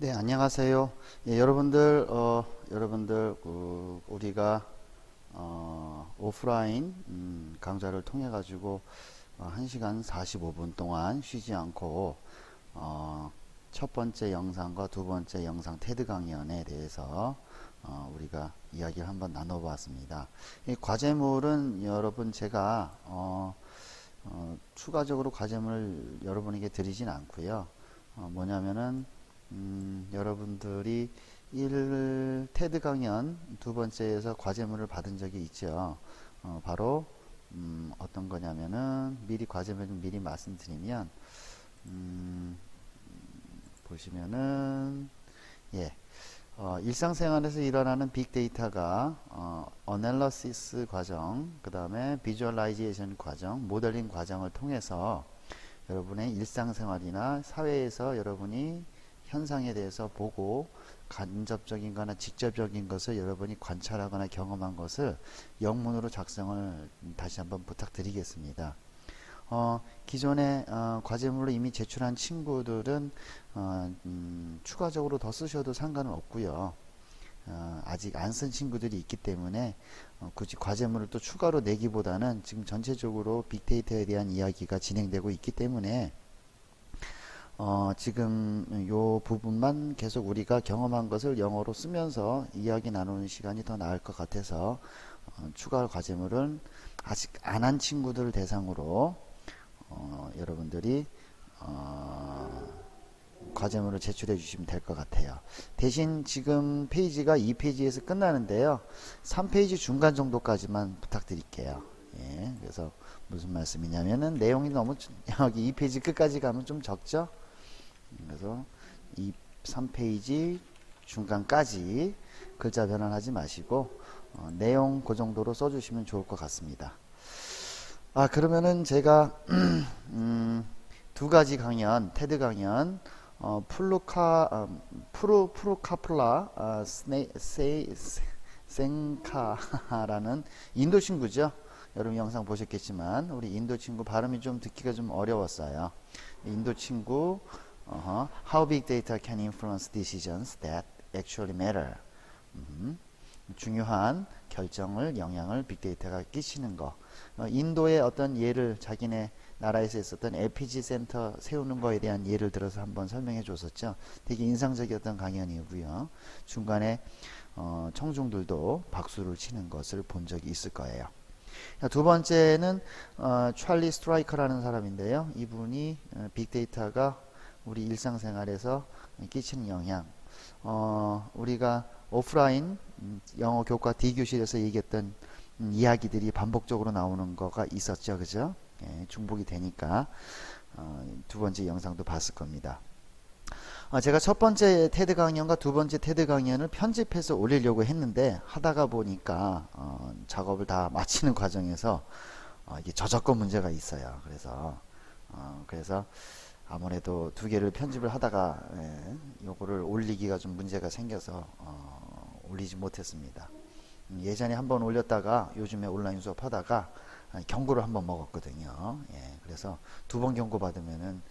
네, 안녕하세요. 예, 여러분들, 어, 여러분들, 그, 우리가, 어, 오프라인, 음, 강좌를 통해 가지고, 어, 1시간 45분 동안 쉬지 않고, 어, 첫 번째 영상과 두 번째 영상 테드 강연에 대해서, 어, 우리가 이야기를 한번 나눠보았습니다. 이 과제물은 여러분 제가, 어, 어, 추가적으로 과제물을 여러분에게 드리진 않고요. 어, 뭐냐면은, 음, 여러분들이 1 테드 강연 두 번째에서 과제물을 받은 적이 있죠. 어, 바로 음, 어떤 거냐면은 미리 과제물을 미리 말씀드리면 음, 보시면은 예. 어, 일상생활에서 일어나는 빅데이터가 어, 어널러시스 과정, 그 다음에 비주얼라이제이션 과정, 모델링 과정을 통해서 여러분의 일상생활이나 사회에서 여러분이 현상에 대해서 보고 간접적인 거나 직접적인 것을 여러분이 관찰하거나 경험한 것을 영문으로 작성을 다시 한번 부탁드리겠습니다. 어, 기존에 어, 과제물로 이미 제출한 친구들은 어, 음, 추가적으로 더 쓰셔도 상관은 없고요. 어, 아직 안 쓴 친구들이 있기 때문에 어, 굳이 과제물을 또 추가로 내기보다는 지금 전체적으로 빅데이터에 대한 이야기가 진행되고 있기 때문에 어, 지금 요 부분만 계속 우리가 경험한 것을 영어로 쓰면서 이야기 나누는 시간이 더 나을 것 같아서 어, 추가 과제물은 아직 안 한 친구들 대상으로 어, 여러분들이 어, 과제물을 제출해 주시면 될 것 같아요. 대신 지금 페이지가 2페이지에서 끝나는데요. 3페이지 중간 정도까지만 부탁드릴게요. 예, 그래서 무슨 말씀이냐면은 내용이 너무 여기 2페이지 끝까지 가면 좀 적죠? 그래서 이 3페이지 중간까지 글자 변환하지 마시고 어, 내용 그 정도로 써주시면 좋을 것 같습니다. 아 그러면은 제가 음, 두 가지 강연 테드 강연 어, 플루카 어, 프루 프루카플라 어, 스네 세이 생카라는 인도 친구죠. 여러분 영상 보셨겠지만 우리 인도 친구 발음이 좀 듣기가 좀 어려웠어요. 인도 친구 uh How big data can influence decisions that actually matter. 음, 중요한 결정을 영향을 빅데이터가 끼치는 거. 어, 인도의 어떤 예를 자기네 나라에서 있었던 LPG 센터 세우는 거에 대한 예를 들어서 한번 설명해 줬었죠. 되게 인상적이었던 강연이고요. 중간에 어, 청중들도 박수를 치는 것을 본 적이 있을 거예요. 두 번째는 어, 찰리 스트라이커라는 사람인데요. 이분이 어, 빅데이터가 우리 일상생활에서 끼치는 영향. 어, 우리가 오프라인 음, 영어 교과 D교실에서 얘기했던 음, 이야기들이 반복적으로 나오는 거가 있었죠. 그죠? 예, 중복이 되니까 어, 두 번째 영상도 봤을 겁니다. 어, 제가 첫 번째 테드 강연과 두 번째 테드 강연을 편집해서 올리려고 했는데 하다가 보니까 어, 작업을 다 마치는 과정에서 어, 이게 저작권 문제가 있어요. 그래서 어, 그래서 아무래도 두 개를 편집을 하다가 예, 요거를 올리기가 좀 문제가 생겨서 어, 올리지 못했습니다. 음, 예전에 한번 올렸다가 요즘에 온라인 수업 하다가 아, 경고를 한번 먹었거든요. 예, 그래서 두 번 경고 받으면은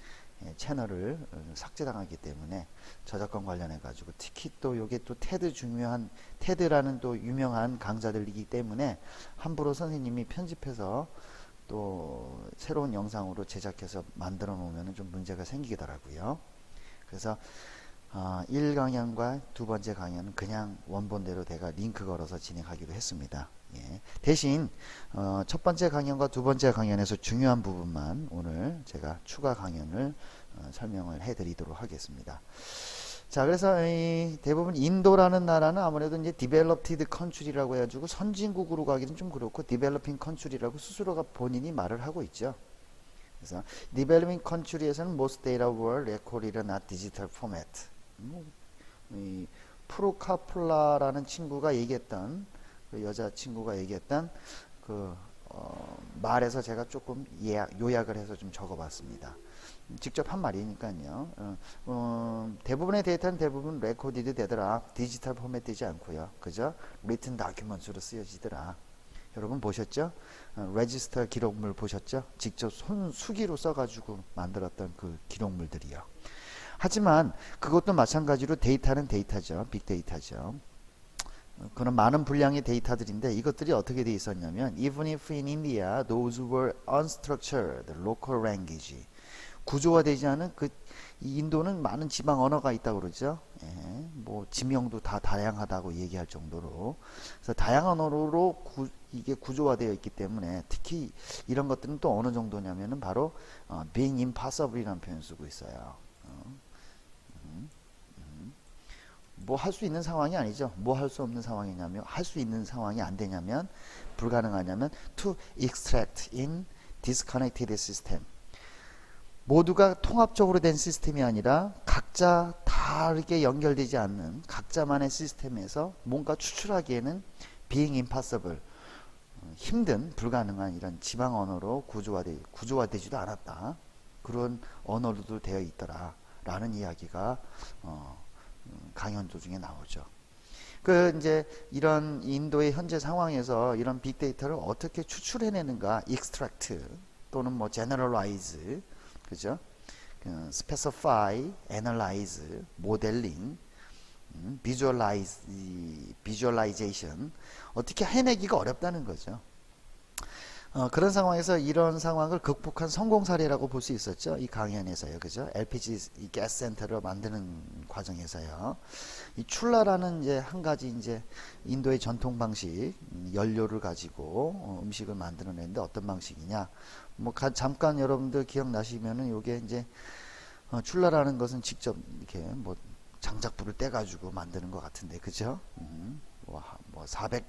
예, 채널을 어, 삭제당하기 때문에 저작권 관련해 가지고 특히 또 요게 또 테드 중요한 테드라는 또 유명한 강자들이기 때문에 함부로 선생님이 편집해서 또 새로운 영상으로 제작해서 만들어 놓으면 좀 문제가 생기더라고요. 그래서 어, 1강연과 두 번째 강연은 그냥 원본대로 제가 링크 걸어서 진행하기로 했습니다. 예. 대신 어, 첫 번째 강연과 두 번째 강연에서 중요한 부분만 오늘 제가 추가 강연을 어, 설명을 해드리도록 하겠습니다. 자, 그래서 이 대부분 인도라는 나라는 아무래도 이제 디벨롭티드 컨츄리라고 해가지고 선진국으로 가기는 좀 그렇고 디벨로핑 컨츄리라고 스스로가 본인이 말을 하고 있죠. 그래서 디벨로핑 컨츄리에서는 most data were recorded in a digital format. 뭐, 이 프로카플라라는 친구가 얘기했던 그 여자 친구가 얘기했던 그 어, 말에서 제가 조금 예약, 요약을 해서 좀 적어봤습니다. 직접 한 말이니까요. 어, 어, 대부분의 데이터는 대부분 레코디드 되더라. 디지털 포맷 되지 않고요. 그죠? 리튼 다큐먼트로 쓰여지더라. 여러분 보셨죠? 어, 레지스터 기록물 보셨죠? 직접 손 수기로 써가지고 만들었던 그 기록물들이요. 하지만 그것도 마찬가지로 데이터는 데이터죠. 빅데이터죠. 어, 그런 많은 분량의 데이터들인데 이것들이 어떻게 돼 있었냐면 even if in India those were unstructured local language 구조화되지 않은 그이 인도는 많은 지방 언어가 있다고 그러죠. 예, 뭐 지명도 다 다양하다고 얘기할 정도로 그래서 다양한 언어로 구, 이게 구조화되어 있기 때문에 특히 이런 것들은 또 어느 정도냐면은 바로 어, being impossible이라는 표현 을 쓰고 있어요. 뭐할 수 있는 상황이 아니죠. 뭐 할 수 없는 상황이냐면 할 수 있는 상황이 안 되냐면 불가능하냐면 to extract in disconnected system 모두가 통합적으로 된 시스템이 아니라 각자 다르게 연결되지 않는 각자만의 시스템에서 뭔가 추출하기에는 being impossible 어, 힘든 불가능한 이런 지방 언어로 구조화되, 구조화되지도 않았다. 그런 언어로도 되어 있더라. 라는 이야기가 어, 음, 강연 도중에 나오죠. 그 이제 이런 인도의 현재 상황에서 이런 빅데이터를 어떻게 추출해내는가, extract 또는 뭐 generalize, 그죠? 그 specify, analyze, modeling, 음, visualize, 이 visualization 어떻게 해내기가 어렵다는 거죠. 어, 그런 상황에서 이런 상황을 극복한 성공 사례라고 볼 수 있었죠. 이 강연에서요. 그죠? LPG 이 가스 센터를 만드는 과정에서요. 이 출라라는 이제 한 가지 이제 인도의 전통 방식, 음, 연료를 가지고 어, 음식을 만들어내는데 어떤 방식이냐. 뭐 가, 잠깐 여러분들 기억나시면은 요게 이제 어, 출라라는 것은 직접 이렇게 뭐 장작불을 떼가지고 만드는 것 같은데, 그죠? 음, 뭐, 하- 뭐 400,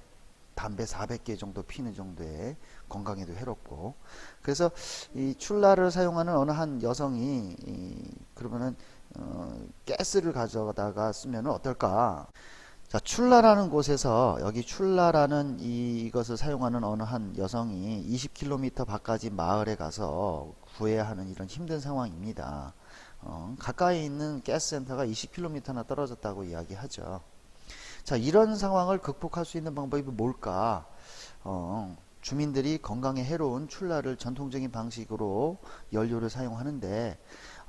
담배 400개 정도 피는 정도의 건강에도 해롭고 그래서 이 출라를 사용하는 어느 한 여성이 이 그러면은 어, 가스를 가져다가 쓰면 어떨까? 자, 출라라는 곳에서 여기 출라라는 이, 이것을 사용하는 어느 한 여성이 20km 밖까지 마을에 가서 구해야 하는 이런 힘든 상황입니다. 어, 가까이 있는 가스 센터가 20km나 떨어졌다고 이야기하죠. 자, 이런 상황을 극복할 수 있는 방법이 뭘까? 어, 주민들이 건강에 해로운 출라를 전통적인 방식으로 연료를 사용하는데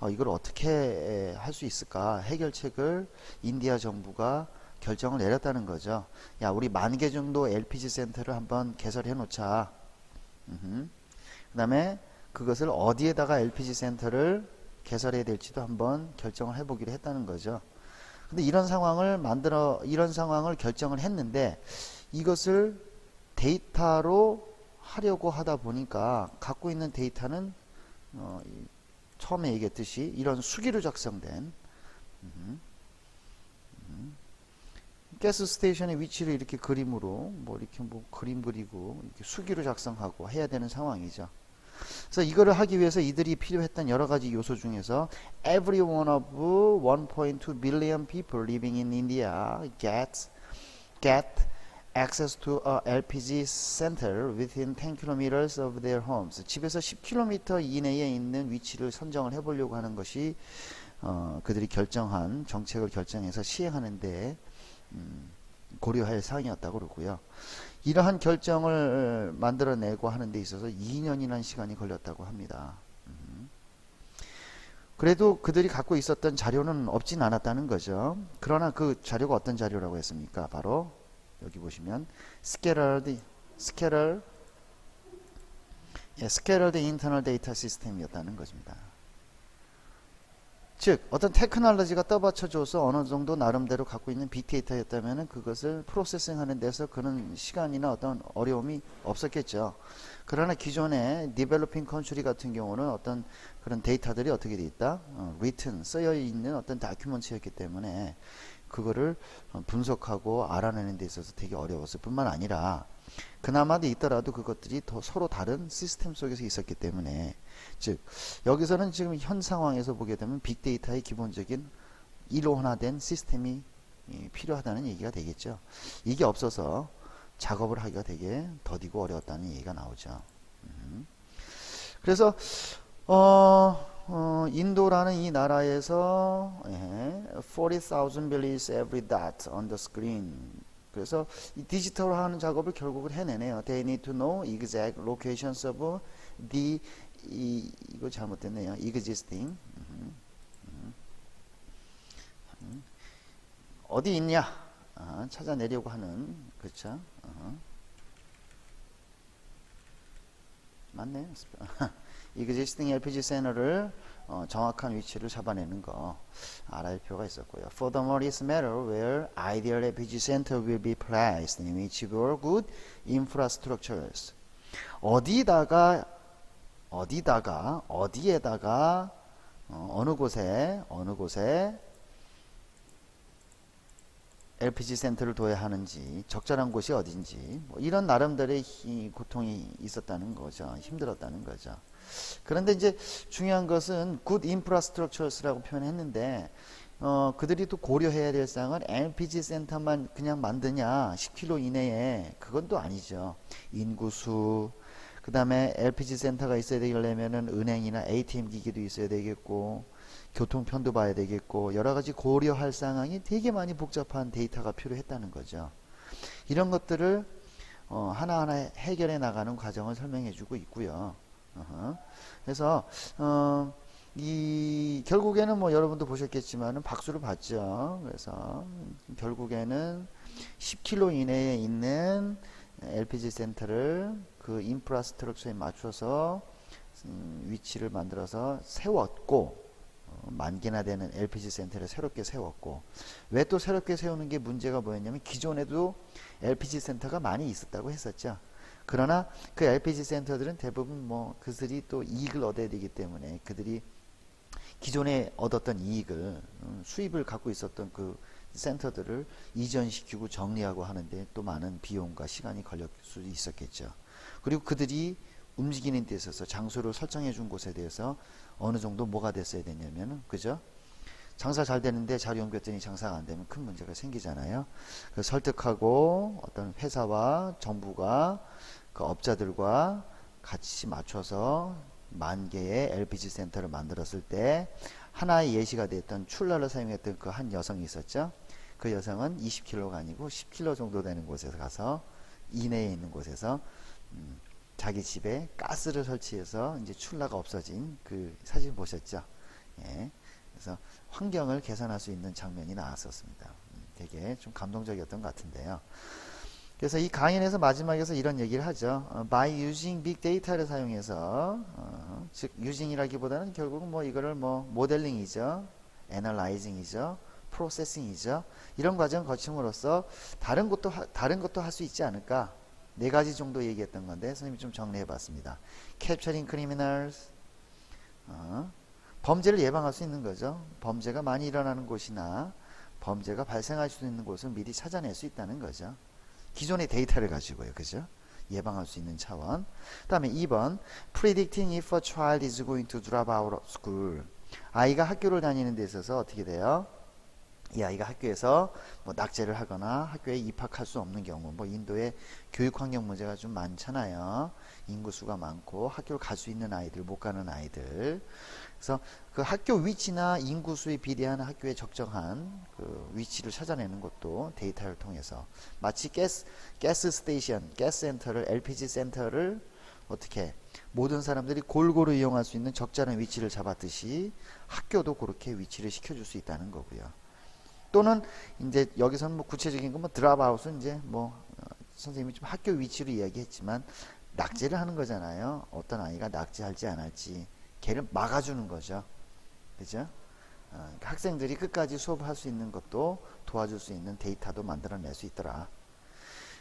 어, 이걸 어떻게 할 수 있을까? 해결책을 인디아 정부가 결정을 내렸다는 거죠. 야, 우리 만 개 정도 LPG 센터를 한번 개설해 놓자. 그 다음에 그것을 어디에다가 LPG 센터를 개설해야 될지도 한번 결정을 해보기로 했다는 거죠. 근데 이런 상황을 만들어 이런 상황을 결정을 했는데 이것을 데이터로 하려고 하다 보니까 갖고 있는 데이터는 어, 이, 처음에 얘기했듯이 이런 수기로 작성된 음, 음, 가스 스테이션의 위치를 이렇게 그림으로 뭐 이렇게 뭐 그림 그리고 이렇게 수기로 작성하고 해야 되는 상황이죠. 그래서 이거를 하기 위해서 이들이 필요했던 여러 가지 요소 중에서 every one of 1.2 billion people living in India gets get access to a LPG center within 10 kilometers of their homes. 집에서 10km 이내에 있는 위치를 선정을 해보려고 하는 것이 어, 그들이 결정한 정책을 결정해서 시행하는데 음, 고려할 사항이었다고 그러고요. 이러한 결정을 만들어내고 하는 데 있어서 2년이라는 시간이 걸렸다고 합니다. 음. 그래도 그들이 갖고 있었던 자료는 없진 않았다는 거죠. 그러나 그 자료가 어떤 자료라고 했습니까? 바로 여기 보시면 scattered, scattered, 예, scattered internal data system이었다는 것입니다. 즉 어떤 테크놀로지가 떠받쳐줘서 어느 정도 나름대로 갖고 있는 빅데이터였다면 그것을 프로세싱하는 데서 그런 시간이나 어떤 어려움이 없었겠죠. 그러나 기존의 디벨로핑 컨트리 같은 경우는 어떤 그런 데이터들이 어떻게 돼 있다? 어, written 쓰여 있는 어떤 다큐멘트였기 때문에 그거를 어, 분석하고 알아내는 데 있어서 되게 어려웠을 뿐만 아니라 그나마도 있더라도 그것들이 더 서로 다른 시스템 속에서 있었기 때문에 즉 여기서는 지금 현 상황에서 보게 되면 빅데이터의 기본적인 일원화된 시스템이 이, 필요하다는 얘기가 되겠죠. 이게 없어서 작업을 하기가 되게 더디고 어려웠다는 얘기가 나오죠. 음. 그래서 어, 어, 인도라는 이 나라에서 예, 40,000 billions every dot on the screen. 그래서 디지털화하는 작업을 결국은 해내네요. They need to know exact locations of the 이, 이거 잘못됐네요. existing 음, 음, 음. 어디 있냐 아, 찾아내려고 하는 그렇죠. 어. 맞네. existing LPG 센터를 어, 정확한 위치를 잡아내는 거 알아야 할 필요가 있었고요. Furthermore, it's matter where ideal LPG center will be placed in which were good infrastructures. 어디다가 어디다가 어디에다가 어, 어느 곳에 어느 곳에 LPG 센터를 둬야 하는지 적절한 곳이 어딘지 뭐 이런 나름대로의 희- 고통이 있었다는 거죠. 힘들었다는 거죠. 그런데 이제 중요한 것은 good infrastructures라고 표현했는데 어, 그들이 또 고려해야 될 사항은 LPG 센터만 그냥 만드냐 10km 이내에 그건 또 아니죠. 인구수 그 다음에 LPG 센터가 있어야 되려면은 은행이나 ATM 기기도 있어야 되겠고 교통편도 봐야 되겠고 여러 가지 고려할 상황이 되게 많이 복잡한 데이터가 필요했다는 거죠. 이런 것들을 어, 하나하나 해결해 나가는 과정을 설명해 주고 있고요. 어허. 그래서 어, 이 결국에는 뭐 여러분도 보셨겠지만은 박수를 받죠. 그래서 결국에는 10km 이내에 있는 LPG 센터를 그 인프라스트럭처에 맞춰서 음, 위치를 만들어서 세웠고 어, 만 개나 되는 LPG 센터를 새롭게 세웠고 왜 또 새롭게 세우는 게 문제가 뭐였냐면 기존에도 LPG 센터가 많이 있었다고 했었죠. 그러나 그 LPG 센터들은 대부분 뭐 그들이 또 이익을 얻어야 되기 때문에 그들이 기존에 얻었던 이익을 음, 수입을 갖고 있었던 그 센터들을 이전시키고 정리하고 하는데 또 많은 비용과 시간이 걸릴 수 있었겠죠. 그리고 그들이 움직이는 데 있어서 장소를 설정해 준 곳에 대해서 어느 정도 뭐가 됐어야 되냐면은 그죠? 장사 잘 되는데 자리 옮겼더니 장사가 안 되면 큰 문제가 생기잖아요. 그 설득하고 어떤 회사와 정부가 그 업자들과 같이 맞춰서 만 개의 LPG 센터를 만들었을 때 하나의 예시가 됐던 출라를 사용했던 그 한 여성이 있었죠. 그 여성은 20km가 아니고 10km 정도 되는 곳에서 가서 이내에 있는 곳에서 음, 자기 집에 가스를 설치해서 이제 출라가 없어진 그 사진 보셨죠? 예. 그래서 환경을 개선할 수 있는 장면이 나왔었습니다. 음, 되게 좀 감동적이었던 것 같은데요. 그래서 이 강연에서 마지막에서 이런 얘기를 하죠. 어, by using big data를 사용해서 어, 즉 using이라기보다는 결국은 뭐 이거를 뭐 모델링이죠, analyzing이죠, processing이죠. 이런 과정 거침으로써 다른 것도 하- 다른 것도 할 수 있지 않을까? 네 가지 정도 얘기했던 건데 선생님이 좀 정리해 봤습니다. capturing criminals, 어, 범죄를 예방할 수 있는 거죠. 범죄가 많이 일어나는 곳이나 범죄가 발생할 수 있는 곳을 미리 찾아낼 수 있다는 거죠. 기존의 데이터를 가지고요. 그죠? 예방할 수 있는 차원. 다음에 2번 predicting if a child is going to drop out of school. 아이가 학교를 다니는 데 있어서 어떻게 돼요? 이 아이가 학교에서 뭐 낙제를 하거나 학교에 입학할 수 없는 경우 뭐 인도에 교육 환경 문제가 좀 많잖아요. 인구수가 많고 학교를 갈 수 있는 아이들 못 가는 아이들. 그래서 그 학교 위치나 인구수에 비례한 학교에 적정한 그 위치를 찾아내는 것도 데이터를 통해서 마치 가스 가스 스테이션, 가스 센터를 LPG 센터를 어떻게 모든 사람들이 골고루 이용할 수 있는 적절한 위치를 잡았듯이 학교도 그렇게 위치를 시켜줄 수 있다는 거고요. 또는 이제 여기서는 뭐 구체적인 건뭐 드랍아웃은 이제 뭐 어, 선생님이 좀 학교 위치로 이야기했지만 낙제를 하는 거잖아요. 어떤 아이가 낙제할지 안 할지 걔를 막아주는 거죠. 그죠? 어, 그러니까 학생들이 끝까지 수업할 수 있는 것도 도와줄 수 있는 데이터도 만들어낼 수 있더라.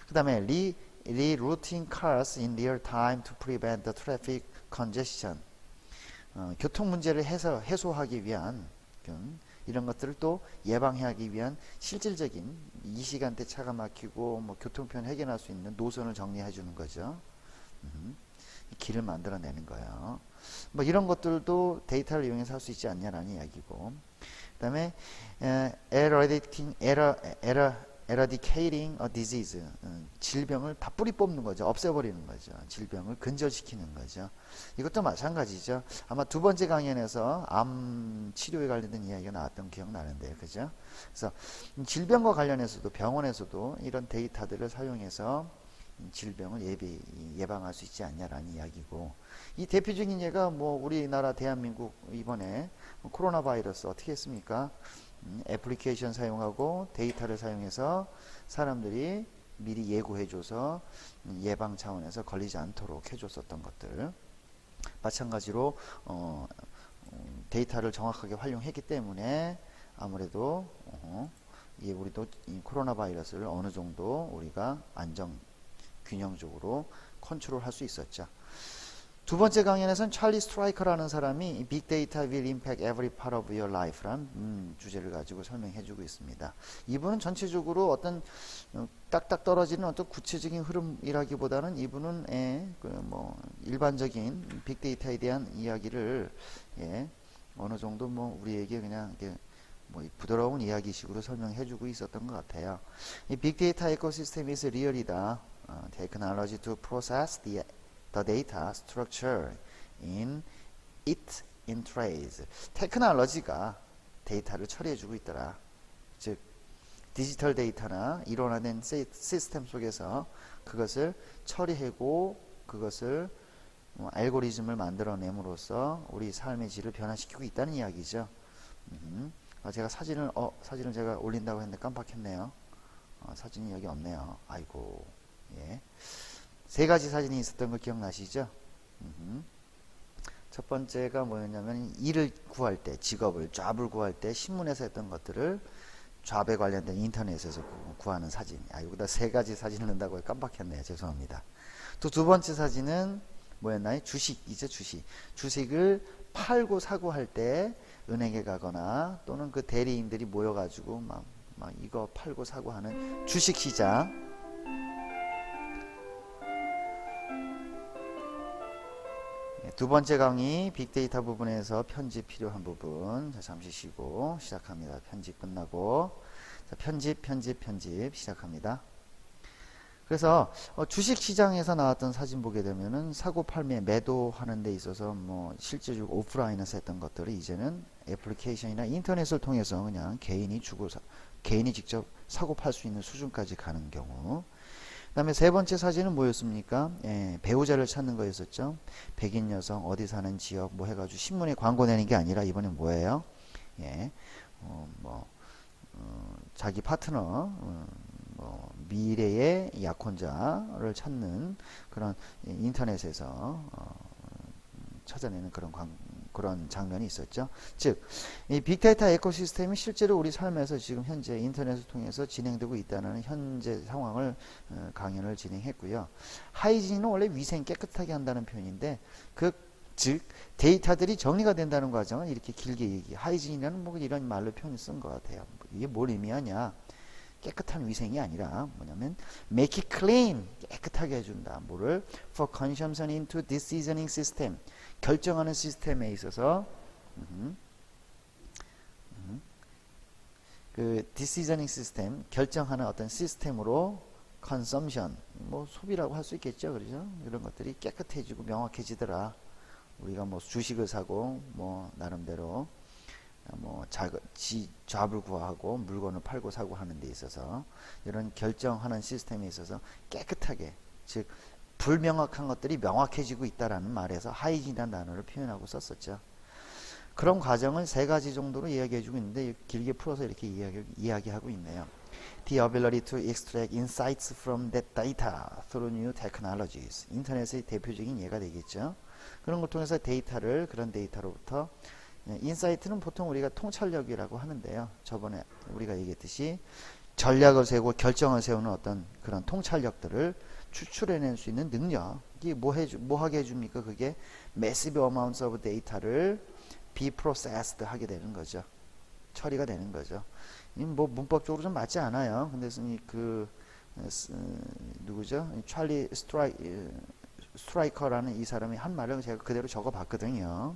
그 다음에 re, rerouting cars in real time to prevent the traffic congestion. 어, 교통 문제를 해소, 해소하기 위한 음, 이런 것들을 또 예방하기 위한 실질적인 이 시간대 차가 막히고 뭐 교통편 해결할 수 있는 노선을 정리해 주는 거죠. 음, 이 길을 만들어내는 거예요. 뭐 이런 것들도 데이터를 이용해서 할 수 있지 않냐라는 이야기고. 그 다음에 에, eradicating, erra, erra, eradicating a disease 음, 질병을 다 뿌리 뽑는 거죠. 없애버리는 거죠. 질병을 근절시키는 거죠. 이것도 마찬가지죠. 아마 두 번째 강연에서 암 치료에 관련된 이야기가 나왔던 기억 나는데요. 그죠? 그래서 질병과 관련해서도 병원에서도 이런 데이터들을 사용해서 질병을 예비, 예방할 수 있지 않냐라는 이야기고 이 대표적인 예가 뭐 우리나라 대한민국 이번에 코로나 바이러스 어떻게 했습니까? 음, 애플리케이션 사용하고 데이터를 사용해서 사람들이 미리 예고해줘서 음, 예방 차원에서 걸리지 않도록 해줬었던 것들. 마찬가지로 어, 음, 데이터를 정확하게 활용했기 때문에 아무래도 어, 이 우리도 이 코로나 바이러스를 어느 정도 우리가 안정 균형적으로 컨트롤 할 수 있었죠. 두 번째 강연에서는 찰리 스트라이커라는 사람이 빅데이터 will impact every part of your life란 음, 주제를 가지고 설명해 주고 있습니다. 이분은 전체적으로 어떤 어, 딱딱 떨어지는 어떤 구체적인 흐름이라기보다는 이분은 예, 그뭐 일반적인 빅데이터에 대한 이야기를 예, 어느 정도 뭐 우리에게 그냥 이렇게 뭐 부드러운 이야기식으로 설명해 주고 있었던 것 같아요. 이 빅데이터 에코시스템 is real이다. 어, technology to process the the data structure in it in trace. 테크놀로지가 데이터를 처리해주고 있더라. 즉 디지털 데이터나 일원화된 시- 시스템 속에서 그것을 처리하고 그것을 어, 알고리즘을 만들어냄으로써 우리 삶의 질을 변화시키고 있다는 이야기죠. 음. 아, 제가 사진을 어 사진을 제가 올린다고 했는데 깜빡했네요. 어, 사진이 여기 없네요. 아이고 예. 세 가지 사진이 있었던 거 기억나시죠? 첫 번째가 뭐였냐면 일을 구할 때 직업을 잡을 구할 때 신문에서 했던 것들을 잡에 관련된 인터넷에서 구- 구하는 사진. 아 여기다 세 가지 사진을 넣는다고 깜빡했네요. 죄송합니다. 또 두 번째 사진은 뭐였나요? 주식이죠 주식. 주식을 팔고 사고 할 때 은행에 가거나 또는 그 대리인들이 모여가지고 막, 막 이거 팔고 사고 하는 주식 시장. 두 번째 강의 빅데이터 부분에서 편집 필요한 부분 자, 잠시 쉬고 시작합니다. 편집 끝나고 자, 편집 편집 편집 시작합니다. 그래서 어, 주식 시장에서 나왔던 사진 보게 되면은 사고 팔매 매도하는 데 있어서 뭐 실제적으로 오프라인에서 했던 것들을 이제는 애플리케이션이나 인터넷을 통해서 그냥 개인이 주고 사, 개인이 직접 사고 팔 수 있는 수준까지 가는 경우 그 다음에 세 번째 사진은 뭐였습니까? 예, 배우자를 찾는 거였었죠. 백인 여성 어디 사는 지역 뭐 해가지고 신문에 광고 내는 게 아니라 이번엔 뭐예요? 예, 어, 뭐 어, 자기 파트너, 어, 뭐 미래의 약혼자를 찾는 그런 예, 인터넷에서 어, 찾아내는 그런 광, 그런 장면이 있었죠. 즉, 이 빅데이터 에코시스템이 실제로 우리 삶에서 지금 현재 인터넷을 통해서 진행되고 있다는 현재 상황을 어, 강연을 진행했고요. 하이진은 원래 위생 깨끗하게 한다는 표현인데 그 즉 데이터들이 정리가 된다는 과정을 이렇게 길게 얘기. 하이진이라는 뭐 이런 말로 표현을 쓴 것 같아요. 이게 뭘 의미하냐? 깨끗한 위생이 아니라 뭐냐면 make it clean 깨끗하게 해준다. 뭐를 for consumption into decisioning system 결정하는 시스템에 있어서 그 decisioning system 결정하는 어떤 시스템으로 consumption 뭐 소비라고 할 수 있겠죠, 그렇죠? 이런 것들이 깨끗해지고 명확해지더라. 우리가 뭐 주식을 사고 뭐 나름대로 뭐 자, 지, 잡을 구하고 물건을 팔고 사고 하는 데 있어서 이런 결정하는 시스템에 있어서 깨끗하게 즉 불명확한 것들이 명확해지고 있다라는 말에서 하이진이라는 단어를 표현하고 썼었죠. 그런 과정을 세 가지 정도로 이야기해주고 있는데 길게 풀어서 이렇게 이야기, 이야기 하고 있네요. The ability to extract insights from that data through new technologies. 인터넷의 대표적인 예가 되겠죠. 그런 걸 통해서 데이터를 그런 데이터로부터 예, 인사이트는 보통 우리가 통찰력이라고 하는데요. 저번에 우리가 얘기했듯이 전략을 세우고 결정을 세우는 어떤 그런 통찰력들을 추출해낼 수 있는 능력이 뭐, 해주, 뭐 하게 해줍니까? 그게 massive amounts of data를 be processed 하게 되는 거죠. 처리가 되는 거죠. 이뭐 문법적으로 좀 맞지 않아요. 근데 그 어, 스- 누구죠? 이 찰리 스트라이 스트라이커라는 이 사람이 한 말을 제가 그대로 적어 봤거든요.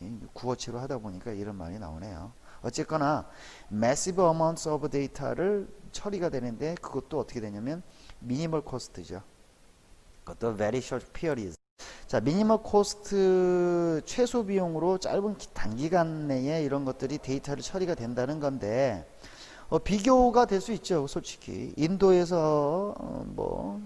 이 구어체로 하다 보니까 이런 말이 나오네요. 어쨌거나 massive amounts of data를 처리가 되는데 그것도 어떻게 되냐면 미니멀 코스트죠. 그것도 very short periods. 자, 미니멀 코스트 최소 비용으로 짧은 기- 단기간 내에 이런 것들이 데이터를 처리가 된다는 건데 어, 비교가 될 수 있죠, 솔직히. 인도에서 어, 뭐,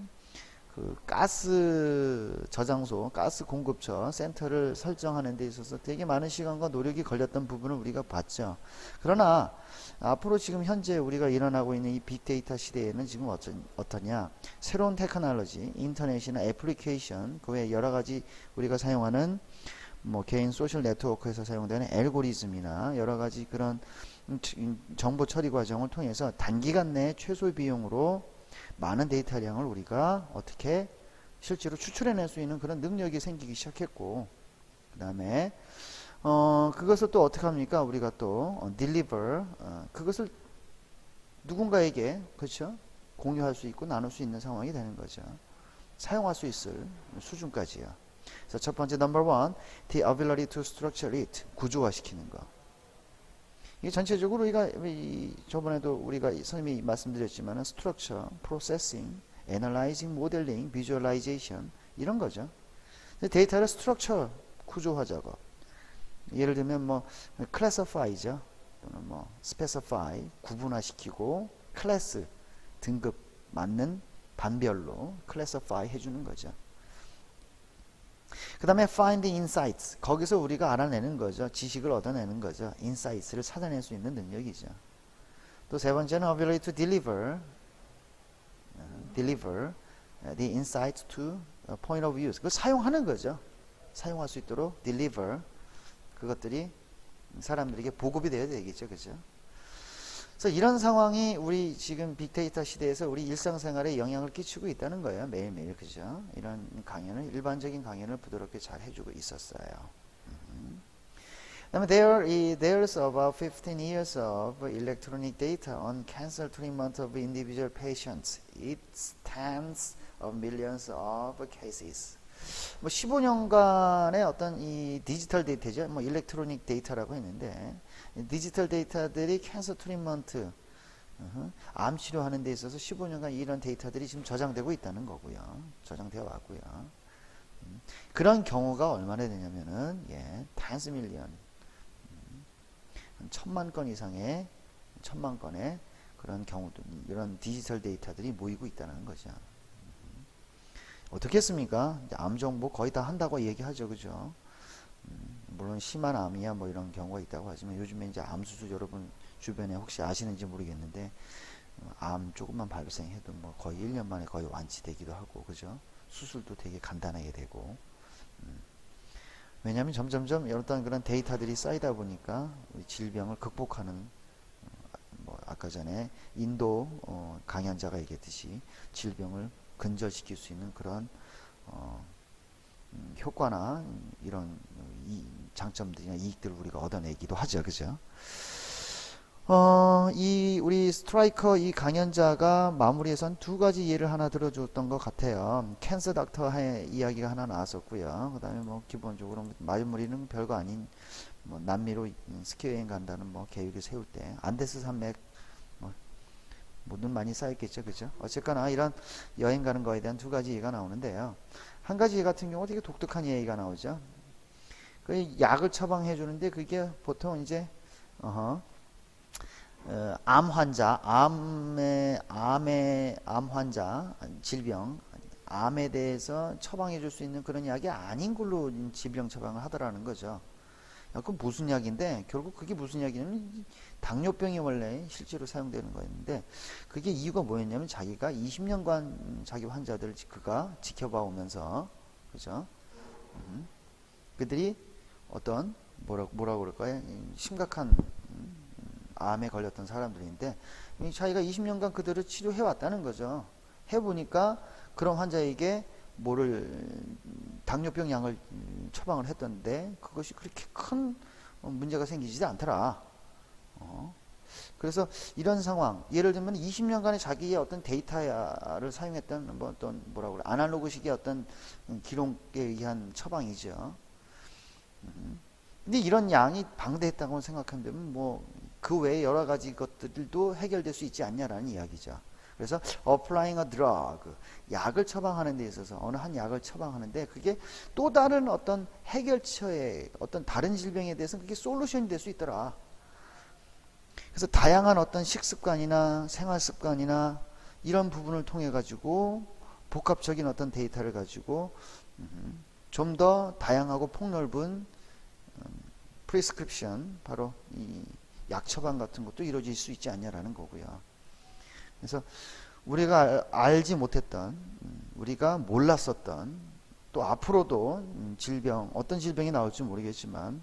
그그 가스 저장소, 가스 공급처 센터를 설정하는 데 있어서 되게 많은 시간과 노력이 걸렸던 부분을 우리가 봤죠. 그러나 앞으로 지금 현재 우리가 일어나고 있는 이 빅데이터 시대에는 지금 어떠, 어떠냐? 새로운 테크놀로지, 인터넷이나 애플리케이션, 그 외에 여러 가지 우리가 사용하는 뭐 개인 소셜 네트워크에서 사용되는 알고리즘이나 여러 가지 그런 음, 치- 음, 정보 처리 과정을 통해서 단기간 내에 최소 비용으로 많은 데이터량을 우리가 어떻게 실제로 추출해낼 수 있는 그런 능력이 생기기 시작했고 그 다음에 어 그것을 또 어떻게 합니까? 우리가 또 어, deliver 어, 그것을 누군가에게 그렇죠? 공유할 수 있고 나눌 수 있는 상황이 되는 거죠. 사용할 수 있을 수준까지요. 그래서 첫 번째 number one the ability to structure it 구조화시키는 거 이게 전체적으로 우리가 이 저번에도 우리가 이 선생님이 말씀드렸지만은 structure, processing, analyzing, modeling, visualization 이런 거죠. 데이터를 structure 구조화 작업. 예를 들면 뭐 classify죠. 또는 뭐 specify 구분화시키고 class 등급 맞는 반별로 classify 해주는 거죠. 그 다음에 find the insights. 거기서 우리가 알아내는 거죠. 지식을 얻어내는 거죠. insights를 찾아낼 수 있는 능력이죠. 또 세 번째는 ability to deliver, 어, deliver uh, the insights to point of view. 그걸 사용하는 거죠. 사용할 수 있도록 deliver. 그것들이 사람들에게 보급이 되어야 되겠죠. 그죠? 그래서 이런 상황이 우리 지금 빅데이터 시대에서 우리 일상생활에 영향을 끼치고 있다는 거예요. 매일매일. 그죠? 이런 강연을, 일반적인 강연을 부드럽게 잘 해주고 있었어요. 음. 그다음에 there is there's about 15 years of electronic data on cancer treatment of individual patients. It's tens of millions of cases. 뭐 15년간의 어떤 이 디지털 데이터죠. 뭐 일렉트로닉 데이터라고 했는데 이 디지털 데이터들이 캔서 트리먼트 암 치료하는 데 있어서 15년간 이런 데이터들이 지금 저장되고 있다는 거고요. 저장되어 왔고요. 음, 그런 경우가 얼마나 되냐면은 예, 단스 밀리언 음, 한 천만 건 이상의 천만 건의 그런 경우도 이런 디지털 데이터들이 모이고 있다는 거죠. 음, 어떻겠습니까? 암 정보 거의 다 한다고 얘기하죠, 그죠? 음, 물론 심한 암이야 뭐 이런 경우가 있다고 하지만 요즘에 이제 암 수술 여러분 주변에 혹시 아시는지 모르겠는데 어, 암 조금만 발생해도 뭐 거의 1년 만에 거의 완치되기도 하고 그죠? 수술도 되게 간단하게 되고 음. 왜냐하면 점점점 어떤 그런 데이터들이 쌓이다 보니까 질병을 극복하는 어, 뭐 아까 전에 인도 어, 강연자가 얘기했듯이 질병을 근절시킬 수 있는 그런 어, 음, 효과나 음, 이런 이 장점들이나 이익들을 우리가 얻어내기도 하죠, 그죠? 어, 이 우리 스트라이커 이 강연자가 마무리에선 두 가지 예를 하나 들어줬던 것 같아요. 캔서 닥터의 이야기가 하나 나왔었고요. 그 다음에 뭐 기본적으로 마무리는 별거 아닌 뭐 남미로 음, 스키 여행 간다는 뭐 계획을 세울 때 안데스 산맥 뭐 뭐 눈 많이 쌓였겠죠, 그죠? 어쨌거나 이런 여행 가는 거에 대한 두 가지 예가 나오는데요. 한 가지 예 같은 경우 되게 독특한 예가 나오죠. 그 약을 처방해 주는데 그게 보통 이제 어허, 어, 암 환자, 암의 암의 암 환자 질병 암에 대해서 처방해 줄 수 있는 그런 약이 아닌 걸로 질병 처방을 하더라는 거죠. 야, 그럼 무슨 약인데 결국 그게 무슨 약이냐면 당뇨병이 원래 실제로 사용되는 거였는데 그게 이유가 뭐였냐면 자기가 20년간 자기 환자들을 지- 그가 지켜봐 오면서 그죠? 음, 그들이 어떤 뭐라 뭐라고 그럴까요? 이 심각한 음, 암에 걸렸던 사람들인데 이 자기가 20년간 그들을 치료해 왔다는 거죠. 해 보니까 그런 환자에게 뭐를 음, 당뇨병 약을 음, 처방을 했던데 그것이 그렇게 큰 어, 문제가 생기지 않더라. 어. 그래서 이런 상황, 예를 들면 20년간의 자기의 어떤 데이터를 사용했던 뭐 어떤 뭐라고 그래 아날로그식의 어떤 음, 기록에 의한 처방이죠. 음. 근데 이런 양이 방대했다고 생각한다면 뭐그 외에 여러 가지 것들도 해결될 수 있지 않냐라는 이야기죠. 그래서 applying a drug 약을 처방하는 데 있어서 어느 한 약을 처방하는데 그게 또 다른 어떤 해결처의 어떤 다른 질병에 대해서는 그게 솔루션이 될 수 있더라. 그래서 다양한 어떤 식습관이나 생활 습관이나 이런 부분을 통해 가지고 복합적인 어떤 데이터를 가지고 좀 더 다양하고 폭넓은 프리스크립션 바로 이 약 처방 같은 것도 이루어질 수 있지 않냐라는 거고요. 그래서 우리가 알- 알지 못했던 음, 우리가 몰랐었던 또 앞으로도 음, 질병 어떤 질병이 나올지 모르겠지만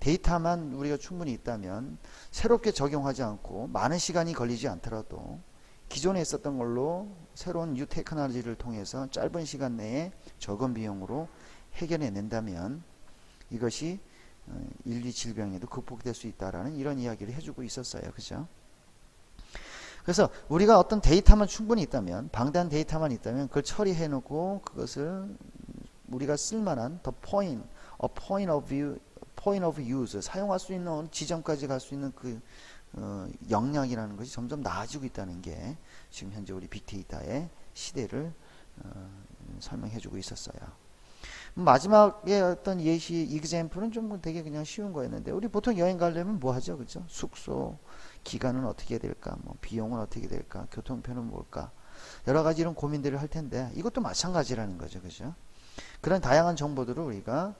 데이터만 우리가 충분히 있다면 새롭게 적용하지 않고 많은 시간이 걸리지 않더라도 기존에 있었던 걸로 새로운 뉴 테크놀로지를 통해서 짧은 시간 내에 적은 비용으로 해결해낸다면 이것이 어, 인류 질병에도 극복될 수 있다라는 이런 이야기를 해주고 있었어요. 그죠? 그래서 우리가 어떤 데이터만 충분히 있다면 방대한 데이터만 있다면 그걸 처리해 놓고 그것을 우리가 쓸만한 더 point, a point of view, point of use 사용할 수 있는 지점까지 갈 수 있는 그 어, 역량이라는 것이 점점 나아지고 있다는 게 지금 현재 우리 빅데이터의 시대를 어, 설명해주고 있었어요. 마지막에 어떤 예시 example은 좀 되게 그냥 쉬운 거였는데 우리 보통 여행 가려면 뭐 하죠, 그죠? 숙소, 기간은 어떻게 될까, 뭐 비용은 어떻게 될까, 교통편은 뭘까, 여러 가지 이런 고민들을 할 텐데 이것도 마찬가지라는 거죠, 그죠? 그런 다양한 정보들을 우리가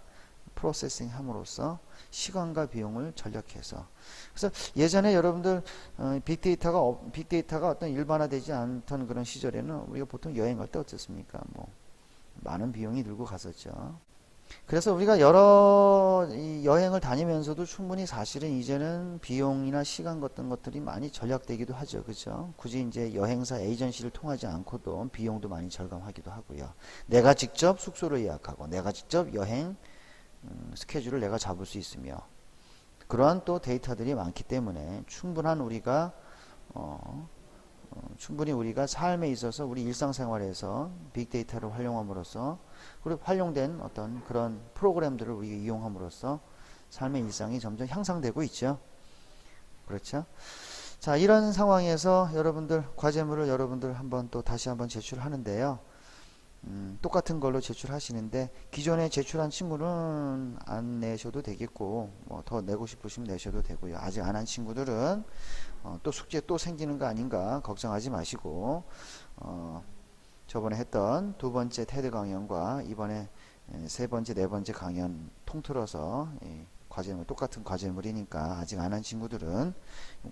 프로세싱 함으로써 시간과 비용을 절약해서 그래서 예전에 여러분들 어, 빅데이터가 어- 빅데이터가 어떤 일반화되지 않던 그런 시절에는 우리가 보통 여행 갈 때 어떻습니까? 뭐 많은 비용이 들고 갔었죠. 그래서 우리가 여러 이 여행을 다니면서도 충분히 사실은 이제는 비용이나 시간 같은 것들이 많이 절약되기도 하죠. 그죠? 굳이 이제 여행사 에이전시를 통하지 않고도 비용도 많이 절감하기도 하고요. 내가 직접 숙소를 예약하고 내가 직접 여행 음, 스케줄을 내가 잡을 수 있으며 그러한 또 데이터들이 많기 때문에 충분한 우리가 어, 어, 충분히 우리가 삶에 있어서 우리 일상생활에서 빅데이터를 활용함으로써 그리고 활용된 어떤 그런 프로그램들을 우리가 이용함으로써 삶의 일상이 점점 향상되고 있죠. 그렇죠? 자, 이런 상황에서 여러분들 과제물을 여러분들 한번 또 다시 한번 제출하는데요. 음, 똑같은 걸로 제출하시는데 기존에 제출한 친구는 안 내셔도 되겠고 뭐 더 내고 싶으시면 내셔도 되고요. 아직 안 한 친구들은 어, 또 숙제 또 생기는 거 아닌가 걱정하지 마시고 어, 저번에 했던 두 번째 테드 강연과 이번에 에, 세 번째 네 번째 강연 통틀어서 이 과제물 똑같은 과제물이니까 아직 안 한 친구들은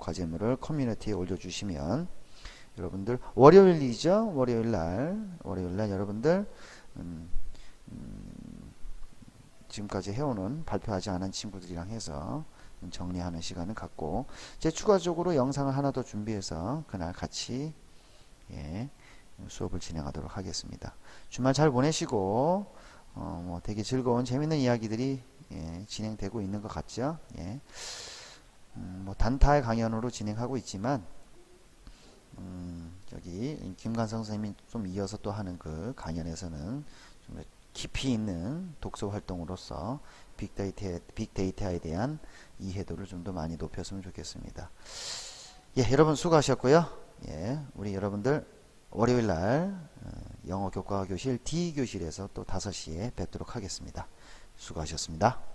과제물을 커뮤니티에 올려주시면 여러분들 월요일이죠? 월요일 날 월요일 날 여러분들 음, 음, 지금까지 해오는 발표하지 않은 친구들이랑 해서 정리하는 시간을 갖고 제 추가적으로 영상을 하나 더 준비해서 그날 같이 예, 수업을 진행하도록 하겠습니다. 주말 잘 보내시고 어, 뭐 되게 즐거운 재밌는 이야기들이 예, 진행되고 있는 것 같죠? 예. 음, 뭐 단타의 강연으로 진행하고 있지만 음, 여기 김관성 선생님이 좀 이어서 또 하는 그 강연에서는 좀 깊이 있는 독서 활동으로서 빅데이터에, 빅데이터에 대한 이해도를 좀 더 많이 높였으면 좋겠습니다. 예, 여러분 수고하셨고요. 예, 우리 여러분들 월요일 날 어, 영어 교과 교실 D 교실에서 또 5시에 뵙도록 하겠습니다. 수고하셨습니다.